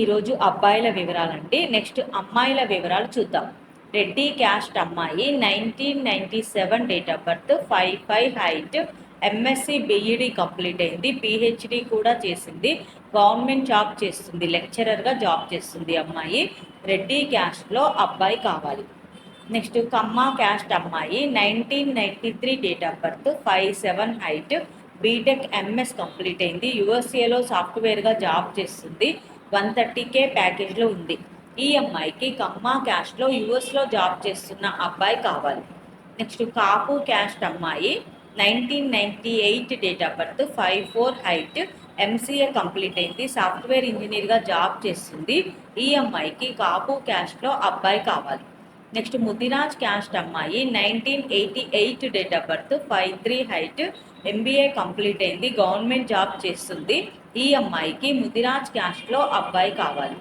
ఈరోజు అబ్బాయిల వివరాలండి నెక్స్ట్ అమ్మాయిల వివరాలు చూద్దాం. రెడ్డి క్యాస్ట్ అమ్మాయి nineteen ninety seven date of birth five five height MSc BEd complete అయింది పిహెచ్డి కూడా చేసింది గవర్నమెంట్ జాబ్ చేస్తుంది లెక్చరర్గా జాబ్ చేస్తుంది అమ్మాయి. రెడ్డి క్యాస్ట్లో అబ్బాయి కావాలి. నెక్స్ట్ కమ్మ క్యాస్ట్ అమ్మాయి nineteen ninety three date of birth five seven height BTech MS complete అయింది యూఎస్ఏలో సాఫ్ట్వేర్గా జాబ్ చేస్తుంది. వన్ థర్టీ కే ప్యాకేజ్లో ఉంది. ఈ అమ్మాయికి కమ్మ క్యాస్ట్లో యూఎస్లో జాబ్ చేస్తున్న అబ్బాయి కావాలి. నెక్స్ట్ కాపు క్యాస్ట్ అమ్మాయి nineteen ninety eight date of birth five four height MCA complete అయింది సాఫ్ట్వేర్ ఇంజనీర్గా జాబ్ చేస్తుంది. ఈ అమ్మాయికి కాపు క్యాస్ట్లో అబ్బాయి కావాలి. నెక్స్ట్ ముదిరాజ్ క్యాస్ట్ అమ్మాయి nineteen eighty eight date of birth five three height MBA complete అయింది. గవర్నమెంట్ జాబ్ చేస్తుంది. ఈ అమ్మాయికి ముదిరాజ్ క్యాస్ట్లో అబ్బాయి కావాలి.